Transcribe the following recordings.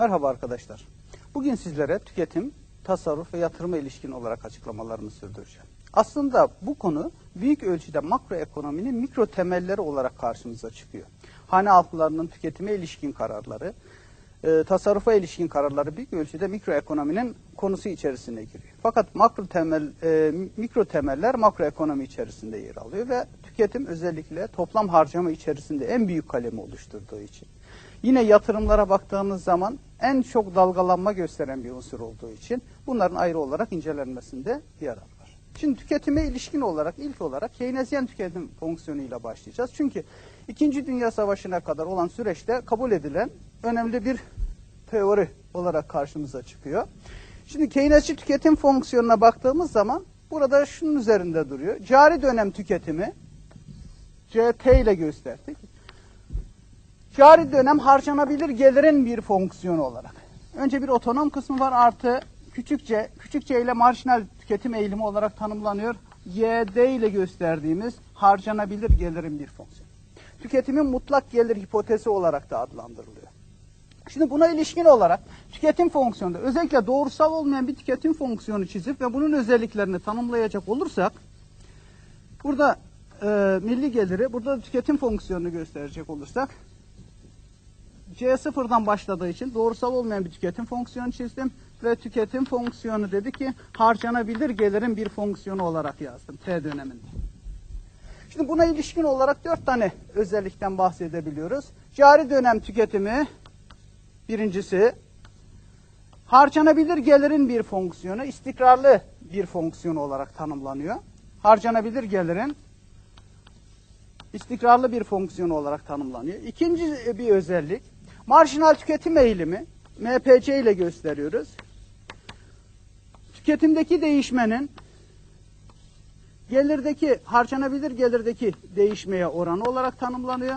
Merhaba arkadaşlar. Bugün sizlere tüketim, tasarruf ve yatırıma ilişkin olarak açıklamalarımı sürdüreceğim. Aslında bu konu büyük ölçüde makroekonominin mikro temelleri olarak karşımıza çıkıyor. Hane halklarının tüketime ilişkin kararları, e, tasarrufa ilişkin kararları büyük ölçüde mikroekonominin konusu içerisine giriyor. Fakat makro temel, e, mikro temeller makroekonomi içerisinde yer alıyor ve tüketim özellikle toplam harcama içerisinde en büyük kalemi oluşturduğu için. Yine yatırımlara baktığımız zaman en çok dalgalanma gösteren bir unsur olduğu için bunların ayrı olarak incelenmesinde yarar var. Şimdi tüketime ilişkin olarak ilk olarak Keynesyen tüketim fonksiyonuyla başlayacağız. Çünkü İkinci Dünya Savaşı'na kadar olan süreçte kabul edilen önemli bir teori olarak karşımıza çıkıyor. Şimdi Keynesçi tüketim fonksiyonuna baktığımız zaman burada şunun üzerinde duruyor. Cari dönem tüketimi CT ile gösterdik. Cari dönem harcanabilir gelirin bir fonksiyonu olarak. Önce bir otonom kısmı var artı küçük c, küçük c ile marjinal tüketim eğilimi olarak tanımlanıyor. YD ile gösterdiğimiz harcanabilir gelirin bir fonksiyonu. Tüketimin mutlak gelir hipotezi olarak da adlandırılıyor. Şimdi buna ilişkin olarak tüketim fonksiyonunda özellikle doğrusal olmayan bir tüketim fonksiyonu çizip ve bunun özelliklerini tanımlayacak olursak burada e, milli geliri, burada da tüketim fonksiyonunu gösterecek olursak C sıfırdan başladığı için doğrusal olmayan bir tüketim fonksiyonu çizdim ve tüketim fonksiyonu dedi ki harcanabilir gelirin bir fonksiyonu olarak yazdım T döneminde. Şimdi buna ilişkin olarak dört tane özellikten bahsedebiliyoruz. Cari dönem tüketimi birincisi harcanabilir gelirin bir fonksiyonu, istikrarlı bir fonksiyon olarak tanımlanıyor. Harcanabilir gelirin istikrarlı bir fonksiyon olarak tanımlanıyor. İkinci bir özellik marjinal tüketim eğilimi MPC ile gösteriyoruz. Tüketimdeki değişmenin gelirdeki harcanabilir gelirdeki değişmeye oranı olarak tanımlanıyor.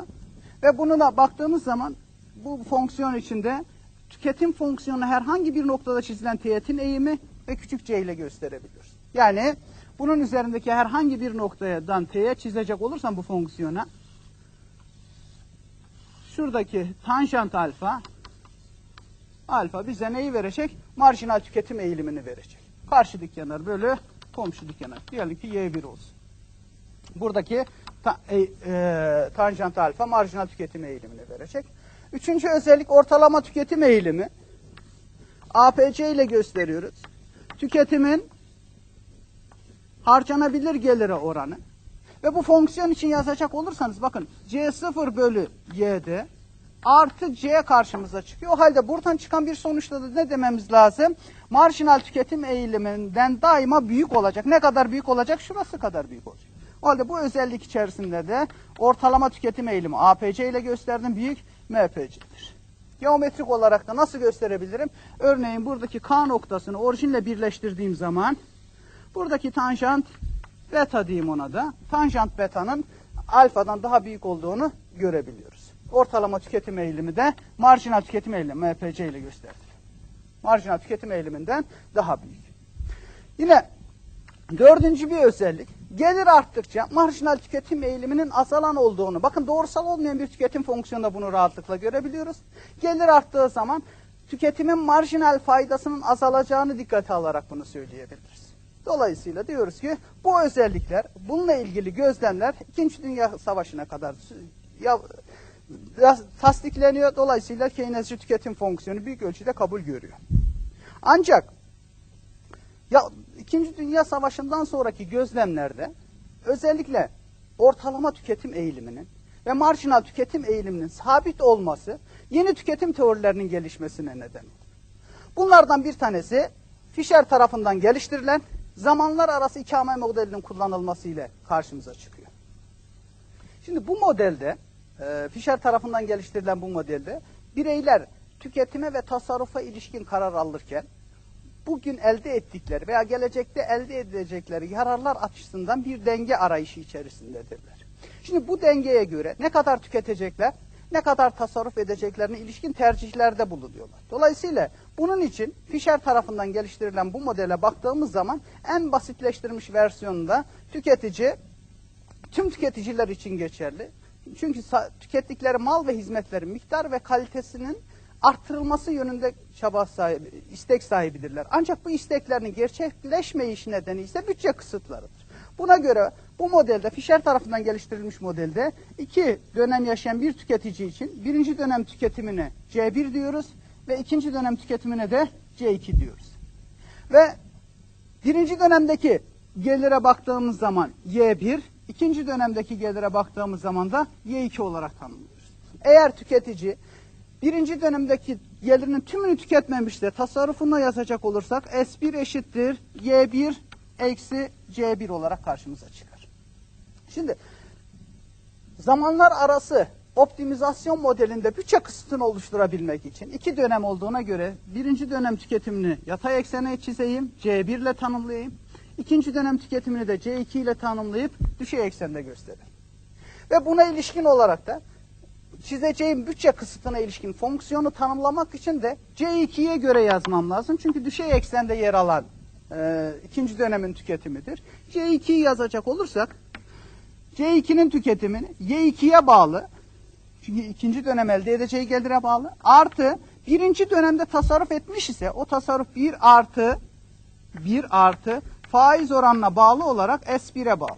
Ve bununla baktığımız zaman bu fonksiyon içinde tüketim fonksiyonu herhangi bir noktada çizilen teğetin eğimi ve küçük c ile gösterebiliyoruz. Yani bunun üzerindeki herhangi bir noktadan t'ye çizecek olursam bu fonksiyona şuradaki tanjant alfa alfa bize neyi verecek? Marjinal tüketim eğilimini verecek. Karşı kenar bölü komşu kenar. Diyelim ki y1 olsun. Buradaki ta, e, e, tanjant alfa marjinal tüketim eğilimini verecek. Üçüncü özellik ortalama tüketim eğilimi. APC ile gösteriyoruz. Tüketimin harcanabilir gelire oranı. Ve bu fonksiyon için yazacak olursanız bakın C0 bölü Y'de artı C karşımıza çıkıyor. O halde buradan çıkan bir sonuçta da ne dememiz lazım? Marjinal tüketim eğiliminden daima büyük olacak. Ne kadar büyük olacak? Şurası kadar büyük olacak. O halde bu özellik içerisinde de ortalama tüketim eğilimi APC ile gösterdim. Büyük MPC'dir. Geometrik olarak da nasıl gösterebilirim? Örneğin buradaki K noktasını orijinle birleştirdiğim zaman buradaki tanjant beta diyeyim ona da. Tanjant beta'nın alfadan daha büyük olduğunu görebiliyoruz. Ortalama tüketim eğilimi de marjinal tüketim eğilimi MPC ile gösterilir. Marjinal tüketim eğiliminden daha büyük. Yine dördüncü bir özellik gelir arttıkça marjinal tüketim eğiliminin azalan olduğunu, bakın doğrusal olmayan bir tüketim fonksiyonunda bunu rahatlıkla görebiliyoruz. Gelir arttığı zaman tüketimin marjinal faydasının azalacağını dikkate alarak bunu söyleyebiliriz. Dolayısıyla diyoruz ki bu özellikler, bununla ilgili gözlemler 2. Dünya Savaşı'na kadar ya, tasdikleniyor. Dolayısıyla Keynesci tüketim fonksiyonu büyük ölçüde kabul görüyor. Ancak ya İkinci Dünya Savaşı'ndan sonraki gözlemlerde özellikle ortalama tüketim eğiliminin ve marjinal tüketim eğiliminin sabit olması yeni tüketim teorilerinin gelişmesine neden oldu. Bunlardan bir tanesi Fischer tarafından geliştirilen zamanlar arası ikame modelinin kullanılması ile karşımıza çıkıyor. Şimdi bu modelde, e, Fischer tarafından geliştirilen bu modelde bireyler tüketime ve tasarrufa ilişkin karar alırken bugün elde ettikleri veya gelecekte elde edecekleri yararlar açısından bir denge arayışı içerisindedirler. Şimdi bu dengeye göre ne kadar tüketecekler, ne kadar tasarruf edeceklerine ilişkin tercihlerde bulunuyorlar. Dolayısıyla bunun için Fischer tarafından geliştirilen bu modele baktığımız zaman en basitleştirilmiş versiyonunda tüketici tüm tüketiciler için geçerli. Çünkü tükettikleri mal ve hizmetlerin miktar ve kalitesinin arttırılması yönünde çaba sahibi, istek sahibidirler. Ancak bu isteklerinin gerçekleşmeyişi nedeni ise bütçe kısıtlarıdır. Buna göre bu modelde Fisher tarafından geliştirilmiş modelde iki dönem yaşayan bir tüketici için birinci dönem tüketimine C1 diyoruz ve ikinci dönem tüketimine de C2 diyoruz. Ve birinci dönemdeki gelire baktığımız zaman Y1, ikinci dönemdeki gelire baktığımız zaman da Y2 olarak tanımlıyoruz. Eğer tüketici birinci dönemdeki gelirinin tümünü tüketmemişse tasarrufuna yazacak olursak S1 eşittir Y1 eksi C1 olarak karşımıza çıkar. Şimdi zamanlar arası optimizasyon modelinde bütçe kısıtını oluşturabilmek için iki dönem olduğuna göre birinci dönem tüketimini yatay eksene çizeyim, C1 ile tanımlayayım. İkinci dönem tüketimini de C2 ile tanımlayıp düşey eksende göstereyim. Ve buna ilişkin olarak da çizeceğim bütçe kısıtına ilişkin fonksiyonu tanımlamak için de C2'ye göre yazmam lazım. Çünkü düşey eksende yer alan e, ikinci dönemin tüketimidir. C2'yi yazacak olursak C2'nin tüketimini Y2'ye bağlı çünkü ikinci dönem elde edeceği gelire bağlı. Artı birinci dönemde tasarruf etmiş ise o tasarruf 1 artı 1 artı faiz oranına bağlı olarak S1'e bağlı.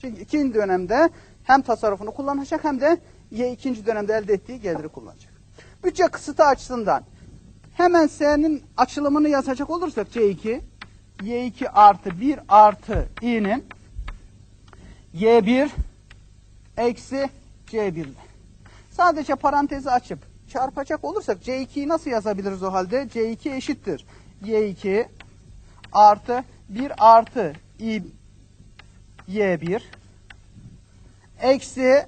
Çünkü ikinci dönemde hem tasarrufunu kullanacak hem de Y ikinci dönemde elde ettiği geliri kullanacak. Bütçe kısıtı açısından hemen S'nin açılımını yazacak olursak C2 Y2 artı 1 artı i'nin Y1 eksi C1 Sadece parantezi açıp çarpacak olursak C2'yi nasıl yazabiliriz o halde? C2 eşittir. Y2 artı 1 artı i Y1 eksi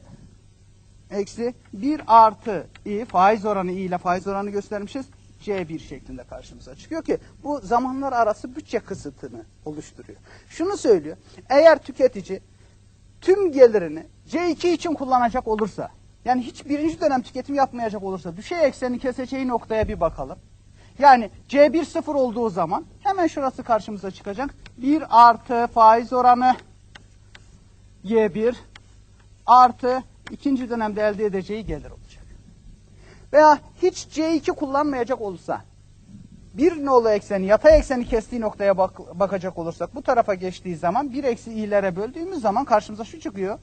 eksi 1 artı i faiz oranı i ile faiz oranı göstermişiz. C1 şeklinde karşımıza çıkıyor ki bu zamanlar arası bütçe kısıtını oluşturuyor. Şunu söylüyor. Eğer tüketici tüm gelirini C2 için kullanacak olursa yani hiç birinci dönem tüketim yapmayacak olursa düşey ekseni keseceği noktaya bir bakalım. Yani C1 sıfır olduğu zaman hemen şurası karşımıza çıkacak. 1 artı faiz oranı Y1 artı ikinci dönemde elde edeceği gelir olacak. Veya hiç C2 kullanmayacak olursa bir nolu ekseni, yatay ekseni kestiği noktaya bak, bakacak olursak bu tarafa geçtiği zaman bir eksi i'lere böldüğümüz zaman karşımıza şu çıkıyor.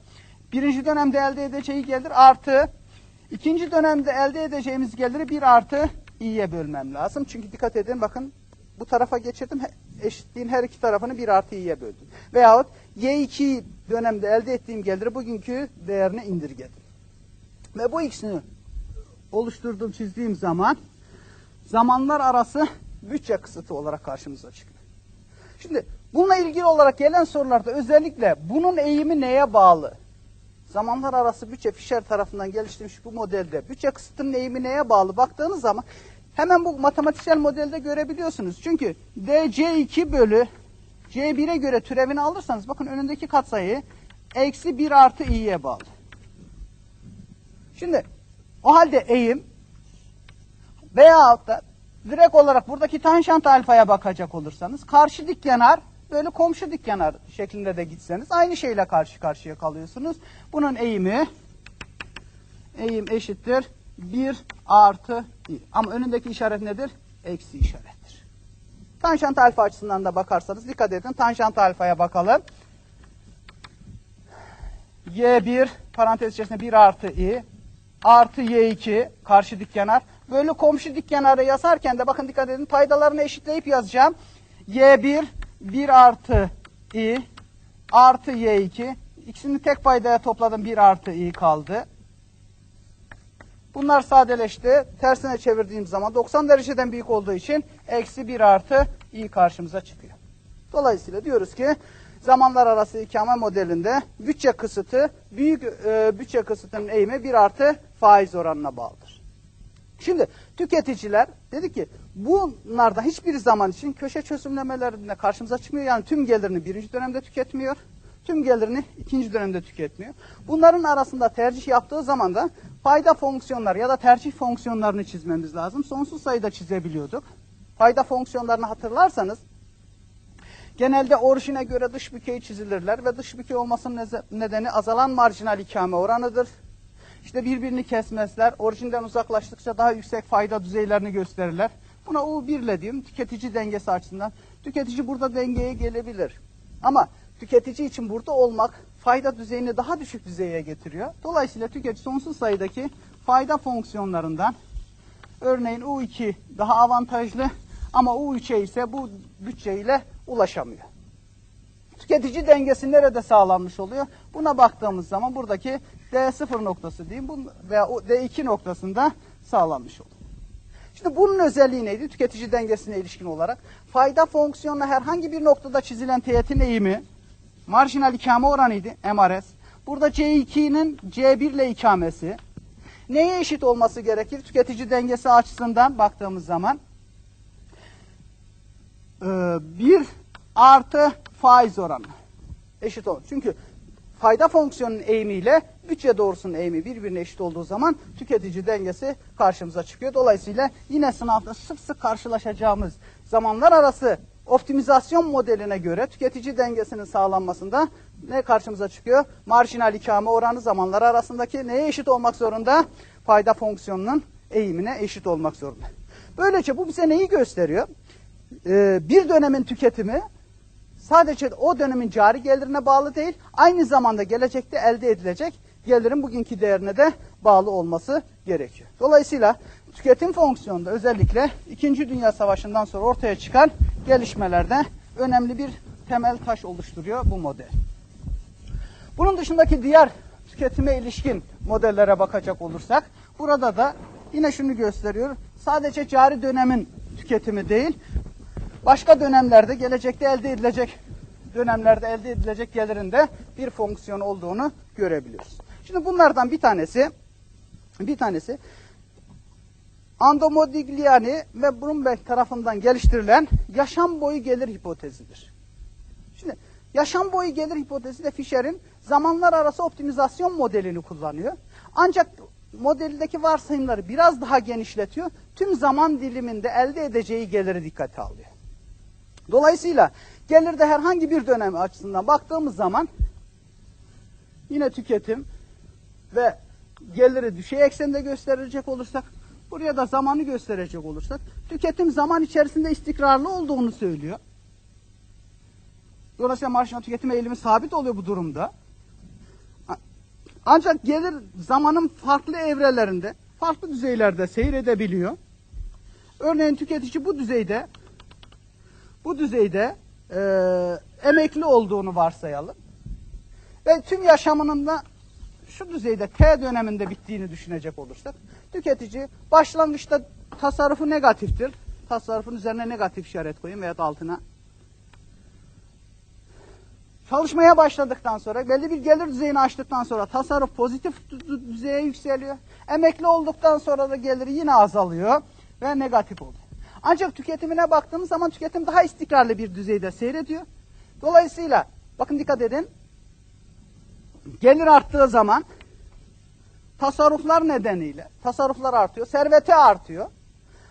Birinci dönemde elde edeceği gelir artı ikinci dönemde elde edeceğimiz geliri bir artı i'ye bölmem lazım. Çünkü dikkat edin bakın bu tarafa geçirdim eşitliğin her iki tarafını bir artı i'ye böldüm. Veyahut y2 dönemde elde ettiğim geliri bugünkü değerine indirgedim. Ve bu ikisini oluşturduğum çizdiğim zaman zamanlar arası bütçe kısıtı olarak karşımıza çıkıyor. Şimdi bununla ilgili olarak gelen sorularda özellikle bunun eğimi neye bağlı? Zamanlar arası bütçe Fisher tarafından geliştirilmiş bu modelde bütçe kısıtının eğimi neye bağlı baktığınız zaman hemen bu matematiksel modelde görebiliyorsunuz. Çünkü DC2 bölü C1'e göre türevini alırsanız bakın önündeki katsayı eksi 1 artı i'ye bağlı. Şimdi o halde eğim veyahut da direkt olarak buradaki tanjant alfaya bakacak olursanız karşı dik kenar böyle komşu dik kenar şeklinde de gitseniz aynı şeyle karşı karşıya kalıyorsunuz. Bunun eğimi eğim eşittir 1 artı i. Ama önündeki işaret nedir? Eksi işarettir. Tanjant alfa açısından da bakarsanız dikkat edin. Tanjant alfaya bakalım. Y1 parantez içerisinde 1 artı i artı y2 karşı dik kenar. Böyle komşu dik kenarı yazarken de bakın dikkat edin paydalarını eşitleyip yazacağım. y1 1 artı i artı y2 ikisini tek paydaya topladım 1 artı i kaldı. Bunlar sadeleşti. Tersine çevirdiğim zaman 90 dereceden büyük olduğu için eksi 1 artı i karşımıza çıkıyor. Dolayısıyla diyoruz ki zamanlar arası ikame modelinde bütçe kısıtı büyük e, bütçe kısıtının eğimi 1 artı faiz oranına bağlıdır. Şimdi tüketiciler dedi ki bunlarda hiçbir zaman için köşe çözümlemelerinde karşımıza çıkmıyor. Yani tüm gelirini birinci dönemde tüketmiyor. Tüm gelirini ikinci dönemde tüketmiyor. Bunların arasında tercih yaptığı zaman da fayda fonksiyonları ya da tercih fonksiyonlarını çizmemiz lazım. Sonsuz sayıda çizebiliyorduk. Fayda fonksiyonlarını hatırlarsanız genelde orijine göre dış bükey çizilirler ve dış bükey olmasının nedeni azalan marjinal ikame oranıdır. işte birbirini kesmezler. Orijinden uzaklaştıkça daha yüksek fayda düzeylerini gösterirler. Buna U1 ile diyeyim tüketici dengesi açısından. Tüketici burada dengeye gelebilir. Ama tüketici için burada olmak fayda düzeyini daha düşük düzeye getiriyor. Dolayısıyla tüketici sonsuz sayıdaki fayda fonksiyonlarından örneğin U2 daha avantajlı ama U3'e ise bu bütçeyle ulaşamıyor. Tüketici dengesi nerede sağlanmış oluyor? Buna baktığımız zaman buradaki D0 noktası diyeyim veya o D2 noktasında sağlanmış oluyor. Şimdi bunun özelliği neydi? Tüketici dengesine ilişkin olarak fayda fonksiyonuna herhangi bir noktada çizilen teğetin eğimi marjinal ikame oranıydı MRS. Burada C2'nin C1 ile ikamesi. Neye eşit olması gerekir? Tüketici dengesi açısından baktığımız zaman e, bir artı faiz oranı eşit olur. Çünkü fayda fonksiyonunun eğimiyle bütçe doğrusunun eğimi birbirine eşit olduğu zaman tüketici dengesi karşımıza çıkıyor. Dolayısıyla yine sınavda sık sık karşılaşacağımız zamanlar arası optimizasyon modeline göre tüketici dengesinin sağlanmasında ne karşımıza çıkıyor? Marjinal ikame oranı zamanlar arasındaki neye eşit olmak zorunda? Fayda fonksiyonunun eğimine eşit olmak zorunda. Böylece bu bize neyi gösteriyor? Ee, bir dönemin tüketimi sadece o dönemin cari gelirine bağlı değil, aynı zamanda gelecekte elde edilecek gelirin bugünkü değerine de bağlı olması gerekiyor. Dolayısıyla tüketim fonksiyonunda özellikle 2. Dünya Savaşı'ndan sonra ortaya çıkan gelişmelerde önemli bir temel taş oluşturuyor bu model. Bunun dışındaki diğer tüketime ilişkin modellere bakacak olursak burada da yine şunu gösteriyor. Sadece cari dönemin tüketimi değil, başka dönemlerde gelecekte elde edilecek dönemlerde elde edilecek gelirin de bir fonksiyon olduğunu görebiliyoruz. Şimdi bunlardan bir tanesi bir tanesi Andomodigliani ve Brumberg tarafından geliştirilen yaşam boyu gelir hipotezidir. Şimdi yaşam boyu gelir hipotezi de Fisher'in zamanlar arası optimizasyon modelini kullanıyor. Ancak modeldeki varsayımları biraz daha genişletiyor. Tüm zaman diliminde elde edeceği geliri dikkate alıyor. Dolayısıyla gelirde herhangi bir dönem açısından baktığımız zaman yine tüketim ve geliri düşey eksende gösterilecek olursak buraya da zamanı gösterecek olursak tüketim zaman içerisinde istikrarlı olduğunu söylüyor. Dolayısıyla marjinal tüketim eğilimi sabit oluyor bu durumda. Ancak gelir zamanın farklı evrelerinde, farklı düzeylerde seyredebiliyor. Örneğin tüketici bu düzeyde bu düzeyde e, emekli olduğunu varsayalım. Ve tüm yaşamının da şu düzeyde T döneminde bittiğini düşünecek olursak tüketici başlangıçta tasarrufu negatiftir. Tasarrufun üzerine negatif işaret koyayım veya altına. Çalışmaya başladıktan sonra belli bir gelir düzeyini aştıktan sonra tasarruf pozitif düzeye yükseliyor. Emekli olduktan sonra da geliri yine azalıyor ve negatif oluyor. Ancak tüketimine baktığımız zaman tüketim daha istikrarlı bir düzeyde seyrediyor. Dolayısıyla bakın dikkat edin. Gelir arttığı zaman tasarruflar nedeniyle tasarruflar artıyor, serveti artıyor.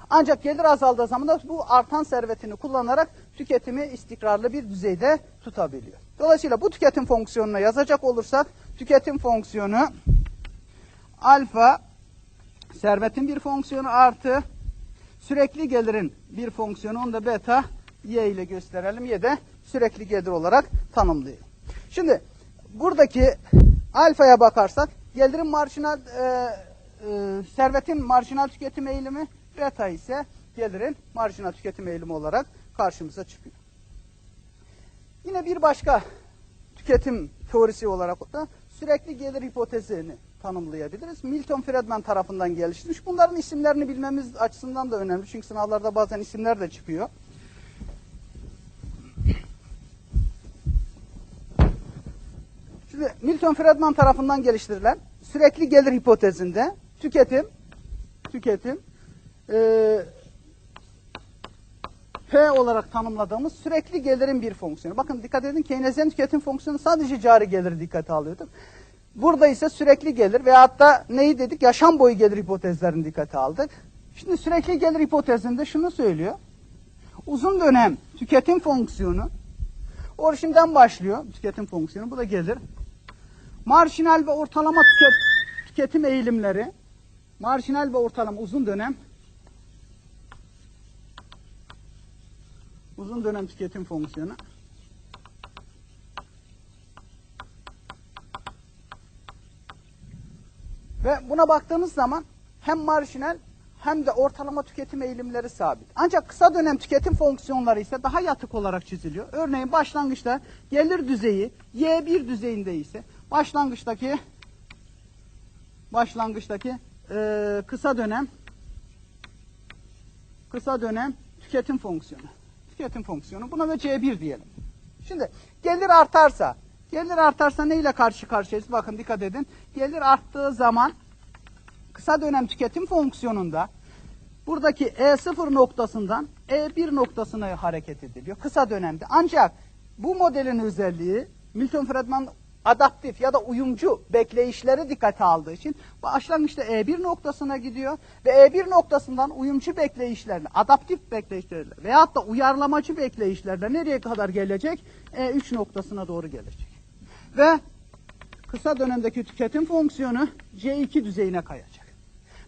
Ancak gelir azaldığı zaman da bu artan servetini kullanarak tüketimi istikrarlı bir düzeyde tutabiliyor. Dolayısıyla bu tüketim fonksiyonuna yazacak olursak tüketim fonksiyonu alfa servetin bir fonksiyonu artı sürekli gelirin bir fonksiyonu onu da beta y ile gösterelim y de sürekli gelir olarak tanımlayalım. Şimdi buradaki alfaya bakarsak gelirin marjinal e, e, servetin marjinal tüketim eğilimi beta ise gelirin marjinal tüketim eğilimi olarak karşımıza çıkıyor. Yine bir başka tüketim teorisi olarak da sürekli gelir hipotezini tanımlayabiliriz. Milton Friedman tarafından geliştirilmiş. Bunların isimlerini bilmemiz açısından da önemli. Çünkü sınavlarda bazen isimler de çıkıyor. Şimdi Milton Friedman tarafından geliştirilen sürekli gelir hipotezinde tüketim tüketim e, P olarak tanımladığımız sürekli gelirin bir fonksiyonu. Bakın dikkat edin Keynesyen tüketim fonksiyonu sadece cari geliri dikkate alıyorduk. Burada ise sürekli gelir ve hatta neyi dedik? Yaşam boyu gelir hipotezlerini dikkate aldık. Şimdi sürekli gelir hipotezinde şunu söylüyor. Uzun dönem tüketim fonksiyonu orijinden başlıyor. Tüketim fonksiyonu bu da gelir. Marjinal ve ortalama tüket, tüketim eğilimleri, marjinal ve ortalama uzun dönem uzun dönem tüketim fonksiyonu Ve buna baktığımız zaman hem marjinal hem de ortalama tüketim eğilimleri sabit. Ancak kısa dönem tüketim fonksiyonları ise daha yatık olarak çiziliyor. Örneğin başlangıçta gelir düzeyi Y1 düzeyinde ise başlangıçtaki başlangıçtaki eee, kısa dönem kısa dönem tüketim fonksiyonu. Tüketim fonksiyonu. Buna da C1 diyelim. Şimdi gelir artarsa, gelir artarsa ne ile karşı karşıyayız? Bakın dikkat edin. Gelir arttığı zaman kısa dönem tüketim fonksiyonunda buradaki E0 noktasından E1 noktasına hareket ediliyor kısa dönemde. Ancak bu modelin özelliği Milton Friedman adaptif ya da uyumcu bekleyişleri dikkate aldığı için başlangıçta E1 noktasına gidiyor ve E1 noktasından uyumcu bekleyişlerle, adaptif bekleyişlerle veyahut da uyarlamacı bekleyişlerle nereye kadar gelecek? E3 noktasına doğru gelecek. Ve kısa dönemdeki tüketim fonksiyonu C2 düzeyine kayacak.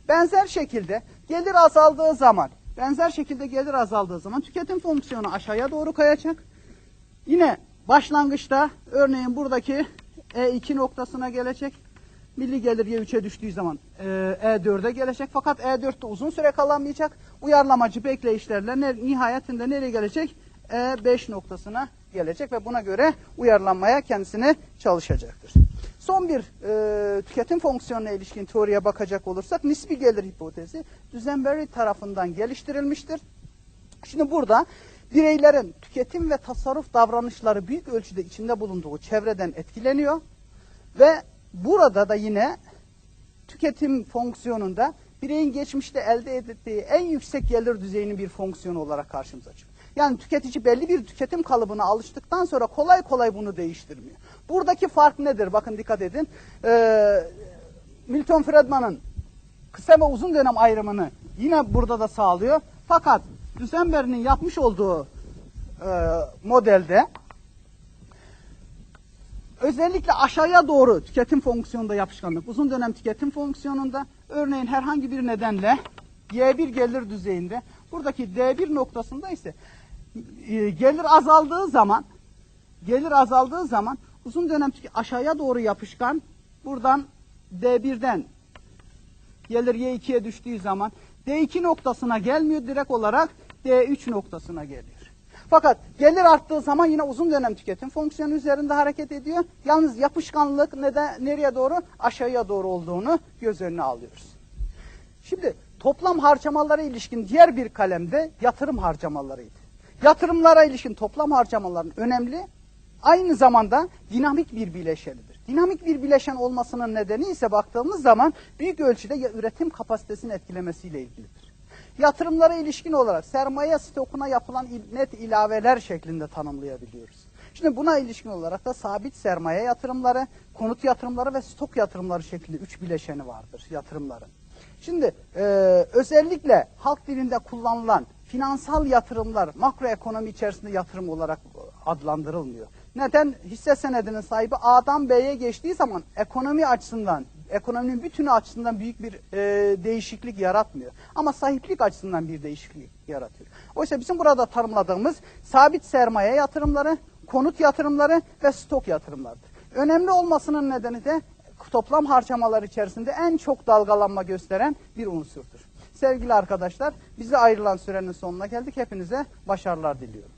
Benzer şekilde gelir azaldığı zaman, benzer şekilde gelir azaldığı zaman tüketim fonksiyonu aşağıya doğru kayacak. Yine başlangıçta örneğin buradaki E2 noktasına gelecek. Milli gelir Y3'e düştüğü zaman e, E4'e gelecek. Fakat E4'te uzun süre kalamayacak. Uyarlamacı bekleyişlerle nihayetinde nereye gelecek? E5 noktasına gelecek ve buna göre uyarlanmaya kendisini çalışacaktır. Son bir e, tüketim fonksiyonuna ilişkin teoriye bakacak olursak nispi gelir hipotezi Dusenberry tarafından geliştirilmiştir. Şimdi burada bireylerin tüketim ve tasarruf davranışları büyük ölçüde içinde bulunduğu çevreden etkileniyor ve burada da yine tüketim fonksiyonunda bireyin geçmişte elde ettiği en yüksek gelir düzeyinin bir fonksiyonu olarak karşımıza çıkıyor. Yani tüketici belli bir tüketim kalıbına alıştıktan sonra kolay kolay bunu değiştirmiyor. Buradaki fark nedir? Bakın dikkat edin. Ee, Milton Friedman'ın kısa ve uzun dönem ayrımını yine burada da sağlıyor. Fakat Düsenberg'in yapmış olduğu e, modelde özellikle aşağıya doğru tüketim fonksiyonunda yapışkanlık, uzun dönem tüketim fonksiyonunda örneğin herhangi bir nedenle Y1 gelir düzeyinde buradaki D1 noktasında ise gelir azaldığı zaman gelir azaldığı zaman uzun dönem aşağıya doğru yapışkan buradan D1'den gelir Y2'ye düştüğü zaman D2 noktasına gelmiyor direkt olarak D3 noktasına geliyor. Fakat gelir arttığı zaman yine uzun dönem tüketim fonksiyonu üzerinde hareket ediyor. Yalnız yapışkanlık neden, nereye doğru? Aşağıya doğru olduğunu göz önüne alıyoruz. Şimdi toplam harcamalara ilişkin diğer bir kalemde yatırım harcamalarıydı. Yatırımlara ilişkin toplam harcamaların önemli, aynı zamanda dinamik bir bileşenidir. Dinamik bir bileşen olmasının nedeni ise baktığımız zaman büyük ölçüde ya üretim kapasitesini etkilemesiyle ilgilidir. Yatırımlara ilişkin olarak sermaye stokuna yapılan net ilaveler şeklinde tanımlayabiliyoruz. Şimdi buna ilişkin olarak da sabit sermaye yatırımları, konut yatırımları ve stok yatırımları şeklinde üç bileşeni vardır yatırımların. Şimdi e, özellikle halk dilinde kullanılan finansal yatırımlar makroekonomi içerisinde yatırım olarak adlandırılmıyor. Neden? Hisse senedinin sahibi A'dan B'ye geçtiği zaman ekonomi açısından, ekonominin bütünü açısından büyük bir e, değişiklik yaratmıyor. Ama sahiplik açısından bir değişiklik yaratıyor. Oysa bizim burada tanımladığımız sabit sermaye yatırımları, konut yatırımları ve stok yatırımlarıdır. Önemli olmasının nedeni de toplam harcamalar içerisinde en çok dalgalanma gösteren bir unsurdur. Sevgili arkadaşlar, bize ayrılan sürenin sonuna geldik. Hepinize başarılar diliyorum.